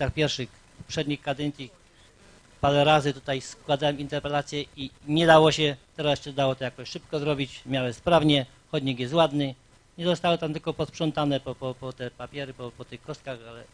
latach pierwszych poprzednich kadencji parę razy tutaj składałem interpelacje i nie dało się, teraz się dało to jakoś szybko zrobić, w miarę sprawnie, chodnik jest ładny. Nie zostało tam tylko posprzątane po, po, po te papiery, po, po tych kostkach, ale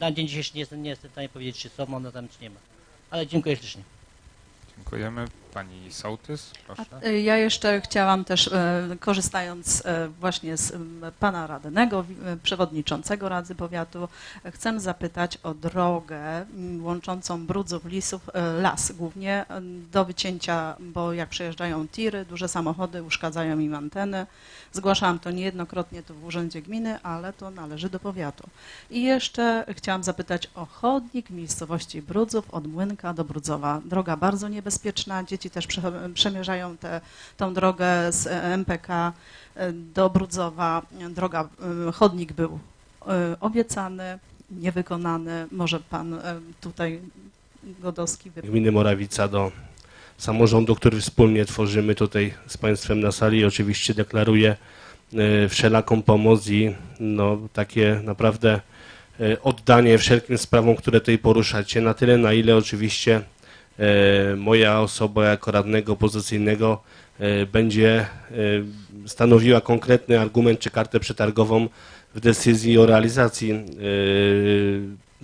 na dzień dzisiejszy nie jestem, nie jestem w stanie powiedzieć, czy są one tam, czy nie ma. Ale dziękuję ślicznie. Dziękujemy. Pani Sołtys, proszę. Y, Ja jeszcze chciałam też, e, korzystając e, właśnie z pana radnego, przewodniczącego Rady Powiatu, chcę zapytać o drogę łączącą Brudzów, Lisów, las głównie do wycięcia, bo jak przejeżdżają tiry, duże samochody uszkadzają im anteny. Zgłaszałam to niejednokrotnie tu w Urzędzie Gminy, ale to należy do powiatu. I jeszcze chciałam zapytać o chodnik miejscowości Brudzów od Młynka do Brudzowa. Droga bardzo niebezpieczna, dzieci też prze, przemierzają tę drogę z e, MPK e, do Brudzowa. Droga, e, chodnik był obiecany, niewykonany. Może pan tutaj Godowski wy... gminy Morawica do samorządu, który wspólnie tworzymy tutaj z Państwem na sali. Oczywiście deklaruję wszelaką pomoc i no, takie naprawdę oddanie wszelkim sprawom, które tutaj poruszacie, na tyle, na ile oczywiście moja osoba jako radnego opozycyjnego e, będzie e, stanowiła konkretny argument czy kartę przetargową w decyzji o realizacji e,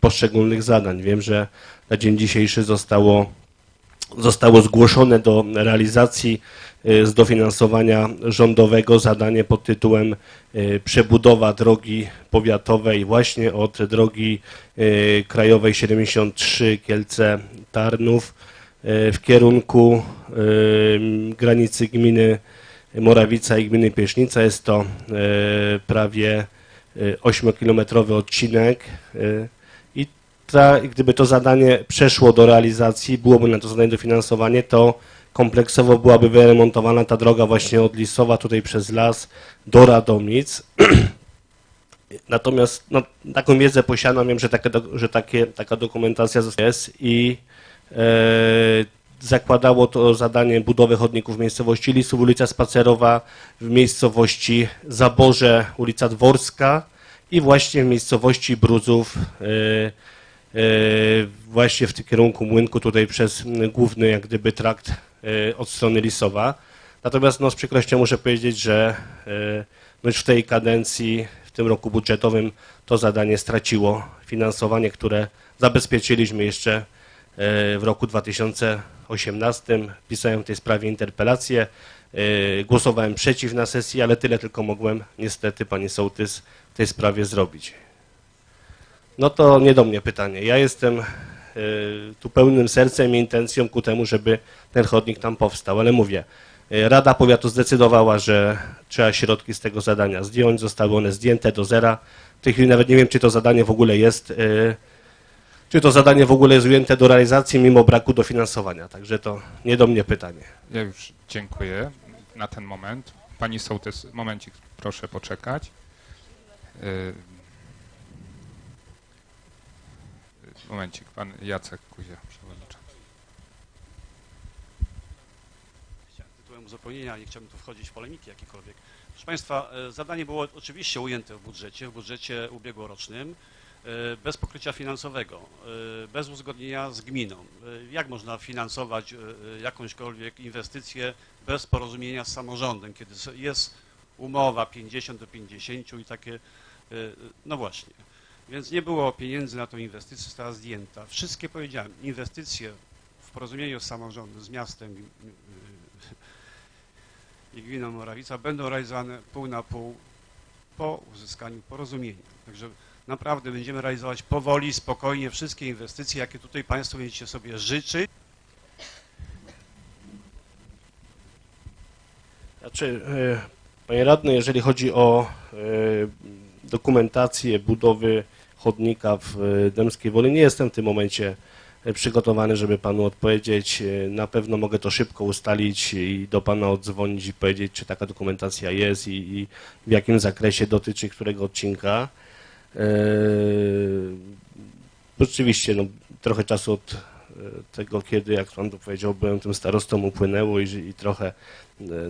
poszczególnych zadań. Wiem, że na dzień dzisiejszy zostało, zostało zgłoszone do realizacji e, z dofinansowania rządowego zadanie pod tytułem e, przebudowa drogi powiatowej właśnie od drogi e, krajowej 73 Kielce-Tarnów e, w kierunku granicy gminy Morawica i gminy Piesznica. Jest to prawie 8-kilometrowy odcinek i ta, gdyby to zadanie przeszło do realizacji, byłoby na to zadanie dofinansowanie, to kompleksowo byłaby wyremontowana ta droga właśnie od Lisowa tutaj przez las do Radomic. Natomiast no, taką wiedzę posiadam, wiem, że, takie, że takie, taka dokumentacja jest i e, zakładało to zadanie budowy chodników w miejscowości Lisów, ulica Spacerowa, w miejscowości Zaborze, ulica Dworska i właśnie w miejscowości Bruzów, e, e, właśnie w kierunku Młynku, tutaj przez główny jak gdyby trakt od strony Lisowa. Natomiast no, z przykrością muszę powiedzieć, że e, no już w tej kadencji, w tym roku budżetowym to zadanie straciło finansowanie, które zabezpieczyliśmy jeszcze e, w roku 2018. Pisałem w tej sprawie interpelację, głosowałem przeciw na sesji, ale tyle tylko mogłem niestety, pani Sołtys, w tej sprawie zrobić. No to nie do mnie pytanie. Ja jestem tu pełnym sercem i intencją ku temu, żeby ten chodnik tam powstał, ale mówię, e, Rada Powiatu zdecydowała, że trzeba środki z tego zadania zdjąć, zostały one zdjęte do zera. W tej chwili nawet nie wiem, czy to zadanie w ogóle jest, e, czy to zadanie w ogóle jest ujęte do realizacji mimo braku dofinansowania. Także to nie do mnie pytanie. Ja już dziękuję na ten moment. Pani Sołtys, momencik, proszę poczekać. Momencik, pan Jacek Kuzia, przewodniczący. Tytułem uzupełnienia, nie chciałbym tu wchodzić w polemiki jakiekolwiek. Proszę Państwa, e, zadanie było oczywiście ujęte w budżecie, w budżecie ubiegłorocznym, e, bez pokrycia finansowego, e, bez uzgodnienia z gminą. Jak można finansować jakąśkolwiek inwestycję bez porozumienia z samorządem, kiedy jest umowa 50 do 50 i takie, no właśnie. Więc nie było pieniędzy na tą inwestycję, została zdjęta. Wszystkie powiedziałem, inwestycje w porozumieniu z samorządem, z miastem, y, i gminą Morawica będą realizowane pół na pół po uzyskaniu porozumienia. Także naprawdę będziemy realizować powoli, spokojnie wszystkie inwestycje, jakie tutaj Państwo będziecie sobie życzyć. Znaczy, e, panie radny, jeżeli chodzi o e, dokumentację budowy chodnika w e, Dębskiej Woli, nie jestem w tym momencie e, przygotowany, żeby panu odpowiedzieć. E, Na pewno mogę to szybko ustalić i do pana odzwonić i powiedzieć, czy taka dokumentacja jest i, i w jakim zakresie dotyczy którego odcinka. E, Rzeczywiście, no, trochę czasu od tego, kiedy, jak pan tu powiedział, byłem tym starostą, upłynęło i, i trochę,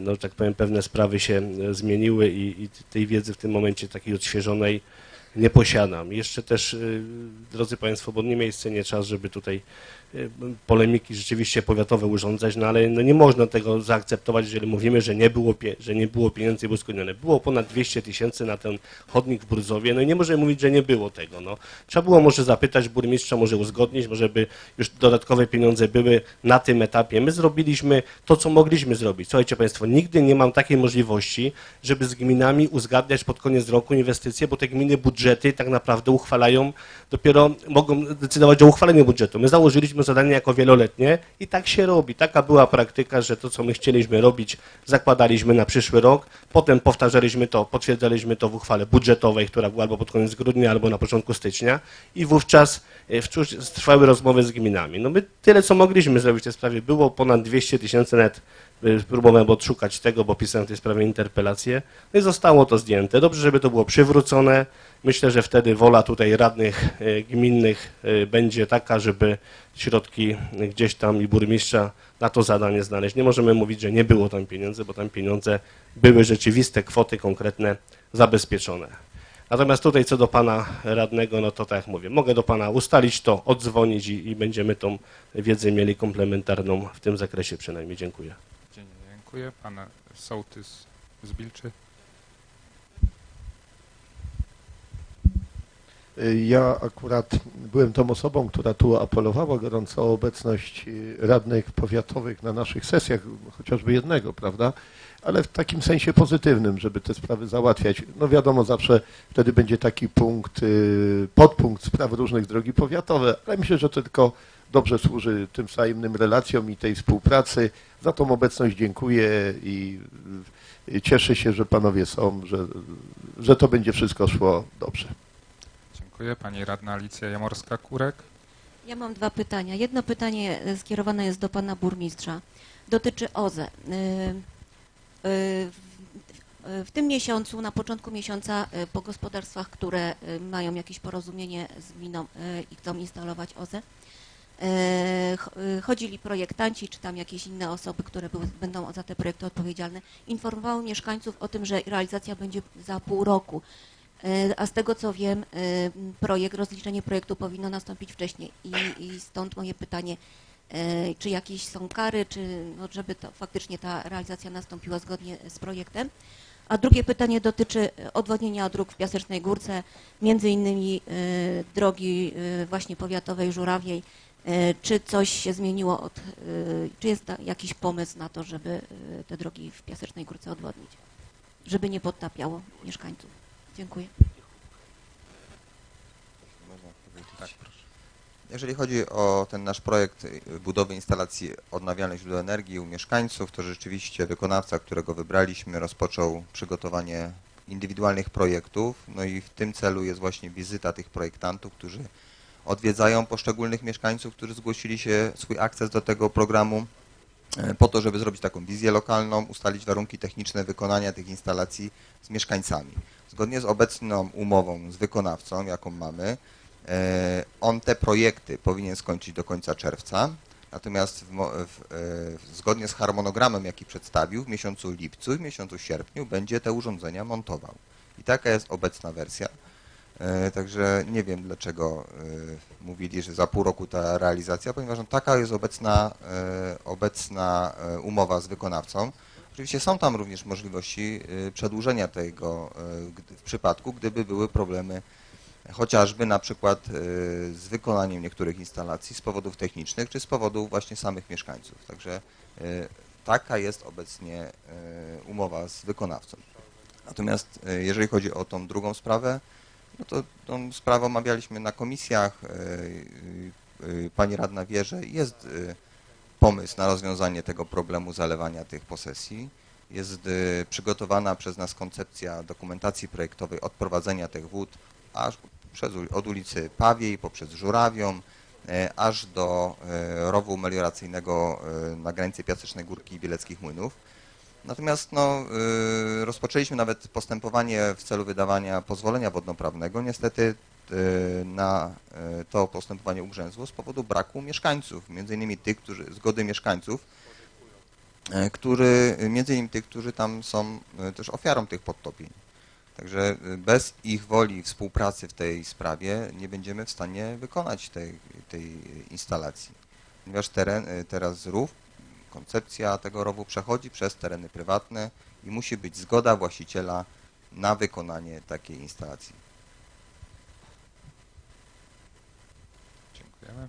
no tak powiem, pewne sprawy się zmieniły i, i tej wiedzy w tym momencie takiej odświeżonej nie posiadam. Jeszcze też, y, drodzy Państwo, bo nie miejsce, nie czas, żeby tutaj polemiki rzeczywiście powiatowe urządzać, no ale no nie można tego zaakceptować, jeżeli mówimy, że nie było, że nie było pieniędzy uwzględnione. Było ponad 200 tysięcy na ten chodnik w Brudzowie, no i nie możemy mówić, że nie było tego. No. Trzeba było może zapytać burmistrza, może uzgodnić, może by już dodatkowe pieniądze były na tym etapie. My zrobiliśmy to, co mogliśmy zrobić. Słuchajcie Państwo, nigdy nie mam takiej możliwości, żeby z gminami uzgadniać pod koniec roku inwestycje, bo te gminy budżety tak naprawdę uchwalają, dopiero mogą decydować o uchwaleniu budżetu. My założyliśmy zadanie jako wieloletnie i tak się robi. Taka była praktyka, że to, co my chcieliśmy robić, zakładaliśmy na przyszły rok, potem powtarzaliśmy to, potwierdzaliśmy to w uchwale budżetowej, która była albo pod koniec grudnia, albo na początku stycznia i wówczas e, trwały rozmowy z gminami. No my tyle, co mogliśmy zrobić w tej sprawie, było ponad 200 tysięcy net próbowałem odszukać tego, bo pisałem w tej sprawie interpelację. No i zostało to zdjęte. Dobrze, żeby to było przywrócone. Myślę, że wtedy wola tutaj radnych y, gminnych y, będzie taka, żeby środki gdzieś tam i burmistrza na to zadanie znaleźć. Nie możemy mówić, że nie było tam pieniędzy, bo tam pieniądze były rzeczywiste, kwoty konkretne zabezpieczone. Natomiast tutaj co do pana radnego, no to tak jak mówię, mogę do pana ustalić to, odzwonić i, i będziemy tą wiedzę mieli komplementarną w tym zakresie przynajmniej. Dziękuję. Dziękuję. Pan sołtys z Bilczy. Ja akurat byłem tą osobą, która tu apelowała gorąco o obecność radnych powiatowych na naszych sesjach, chociażby jednego, prawda? Ale w takim sensie pozytywnym, żeby te sprawy załatwiać. No wiadomo, zawsze wtedy będzie taki punkt, y, podpunkt spraw różnych drogi powiatowe, ale myślę, że to tylko dobrze służy tym wzajemnym relacjom i tej współpracy. Za tą obecność dziękuję i y, cieszę się, że panowie są, że, że to będzie wszystko szło dobrze. Dziękuję. Pani radna Alicja Jamorska-Kurek. Ja mam dwa pytania. Jedno pytanie e, skierowane jest do pana burmistrza. Dotyczy OZE. Y, y, W tym miesiącu, na początku miesiąca, po gospodarstwach, które mają jakieś porozumienie z gminą i chcą instalować OZE, chodzili projektanci, czy tam jakieś inne osoby, które były, będą za te projekty odpowiedzialne, informowały mieszkańców o tym, że realizacja będzie za pół roku. E, A z tego co wiem, e, projekt, rozliczenie projektu powinno nastąpić wcześniej i, i stąd moje pytanie, e, czy jakieś są kary, czy no, żeby to faktycznie ta realizacja nastąpiła zgodnie z projektem. A drugie pytanie dotyczy e, odwodnienia dróg w Piasecznej Górce, między innymi e, drogi e, właśnie powiatowej Żurawiej. Czy coś się zmieniło od, czy jest jakiś pomysł na to, żeby te drogi w Piasecznej Górce odwodnić, żeby nie podtapiało mieszkańców? Dziękuję. Tak, proszę. Jeżeli chodzi o ten nasz projekt budowy instalacji odnawialnych źródeł energii u mieszkańców, to rzeczywiście wykonawca, którego wybraliśmy, rozpoczął przygotowanie indywidualnych projektów. No i w tym celu jest właśnie wizyta tych projektantów, którzy odwiedzają poszczególnych mieszkańców, którzy zgłosili się swój akces do tego programu e, po to, żeby zrobić taką wizję lokalną, ustalić warunki techniczne wykonania tych instalacji z mieszkańcami. Zgodnie z obecną umową z wykonawcą, jaką mamy, on te projekty powinien skończyć do końca czerwca, natomiast w, mo- w, e, zgodnie z harmonogramem, jaki przedstawił, w miesiącu lipcu i w miesiącu sierpniu będzie te urządzenia montował. I taka jest obecna wersja. E, Także nie wiem dlaczego e, mówili, że za pół roku ta realizacja, ponieważ no, taka jest obecna, e, obecna e, umowa z wykonawcą. Oczywiście są tam również możliwości e, przedłużenia tego e, w przypadku, gdyby były problemy chociażby na przykład e, z wykonaniem niektórych instalacji z powodów technicznych, czy z powodów właśnie samych mieszkańców. Także e, taka jest obecnie e, umowa z wykonawcą. Natomiast jeżeli chodzi o tą drugą sprawę, no to tą sprawę omawialiśmy na komisjach. Pani radna wie, że jest pomysł na rozwiązanie tego problemu zalewania tych posesji. Jest przygotowana przez nas koncepcja dokumentacji projektowej odprowadzenia tych wód aż przez, od ulicy Pawiej poprzez Żurawią, e, aż do e, rowu melioracyjnego e, na granicy Piasecznej Górki i Bieleckich Młynów. Natomiast no, rozpoczęliśmy nawet postępowanie w celu wydawania pozwolenia wodnoprawnego. Niestety na to postępowanie ugrzęzło z powodu braku mieszkańców, między innymi tych, którzy, zgody mieszkańców, który, między innymi tych, którzy tam są też ofiarą tych podtopień. Także y, bez ich woli współpracy w tej sprawie nie będziemy w stanie wykonać tej, tej instalacji. Ponieważ teren, y, teraz rów, koncepcja tego rowu przechodzi przez tereny prywatne i musi być zgoda właściciela na wykonanie takiej instalacji. Dziękujemy.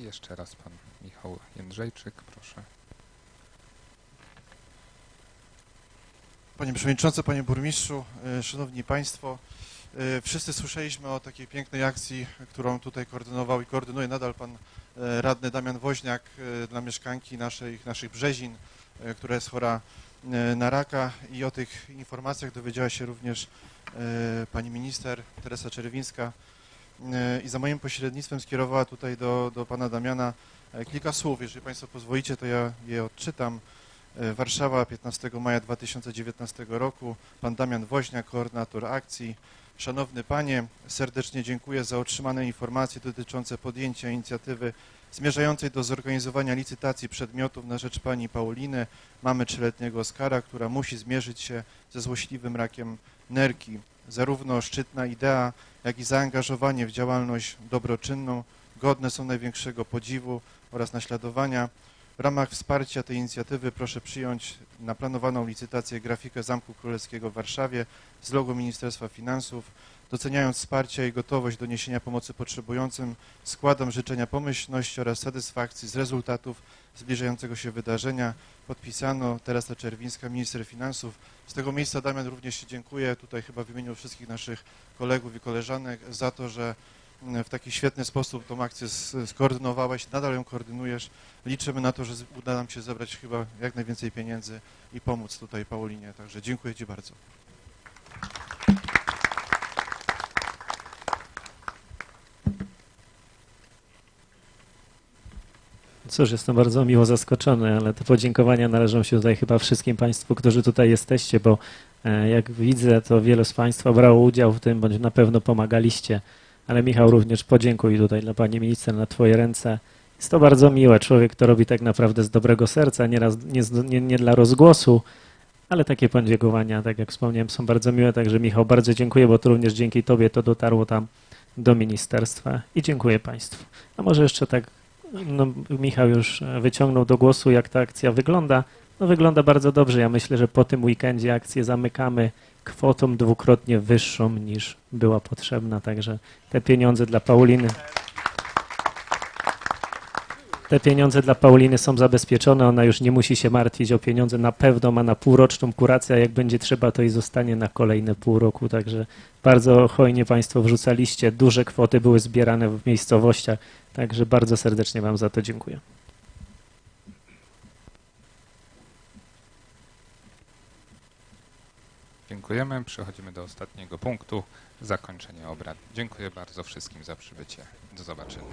Jeszcze raz pan Michał Jędrzejczyk, proszę. Panie Przewodniczący, Panie Burmistrzu, e, Szanowni Państwo, e, wszyscy słyszeliśmy o takiej pięknej akcji, którą tutaj koordynował i koordynuje nadal Pan e, Radny Damian Woźniak dla mieszkanki naszej, naszych Brzezin, która jest chora na raka i o tych informacjach dowiedziała się również Pani Minister Teresa Czerwińska i za moim pośrednictwem skierowała tutaj do, do Pana Damiana e, kilka słów. Jeżeli Państwo pozwolicie, to ja je odczytam. E, Warszawa, 15 maja 2019 roku. Pan Damian Woźniak, koordynator akcji. Szanowny Panie, serdecznie dziękuję za otrzymane informacje dotyczące podjęcia inicjatywy zmierzającej do zorganizowania licytacji przedmiotów na rzecz Pani Pauliny, mamy trzyletniego Oskara, która musi zmierzyć się ze złośliwym rakiem nerki. Zarówno szczytna idea, jak i zaangażowanie w działalność dobroczynną godne są największego podziwu oraz naśladowania. W ramach wsparcia tej inicjatywy proszę przyjąć na planowaną licytację grafikę Zamku Królewskiego w Warszawie z logo Ministerstwa Finansów. Doceniając wsparcie i gotowość do niesienia pomocy potrzebującym, składam życzenia pomyślności oraz satysfakcji z rezultatów zbliżającego się wydarzenia. Podpisano Teresa Czerwińska, minister finansów. Z tego miejsca Damian również się dziękuję, tutaj chyba w imieniu wszystkich naszych kolegów i koleżanek za to, że w taki świetny sposób tą akcję skoordynowałeś, nadal ją koordynujesz. Liczymy na to, że uda nam się zebrać chyba jak najwięcej pieniędzy i pomóc tutaj Paulinie. Także dziękuję Ci bardzo. Cóż, jestem bardzo miło zaskoczony, ale te podziękowania należą się tutaj chyba wszystkim Państwu, którzy tutaj jesteście, bo e, jak widzę, to wielu z Państwa brało udział w tym, bądź na pewno pomagaliście. Ale Michał, również podziękuj tutaj dla Pani Minister na Twoje ręce. Jest to bardzo miłe. Człowiek to robi tak naprawdę z dobrego serca, nieraz, nie, nie, nie dla rozgłosu, ale takie podziękowania, tak jak wspomniałem, są bardzo miłe. Także Michał, bardzo dziękuję, bo to również dzięki Tobie to dotarło tam do ministerstwa i dziękuję Państwu. A może jeszcze tak no, Michał już e, wyciągnął do głosu, jak ta akcja wygląda. No wygląda bardzo dobrze. Ja myślę, że po tym weekendzie akcję zamykamy kwotą dwukrotnie wyższą niż była potrzebna, także te pieniądze dla Pauliny te pieniądze dla Pauliny są zabezpieczone, ona już nie musi się martwić o pieniądze, na pewno ma na półroczną kurację, a jak będzie trzeba, to i zostanie na kolejne pół roku, także bardzo hojnie Państwo wrzucaliście, duże kwoty były zbierane w miejscowościach, także bardzo serdecznie Wam za to dziękuję. Dziękujemy. Przechodzimy do ostatniego punktu, zakończenie obrad. Dziękuję bardzo wszystkim za przybycie. Do zobaczenia.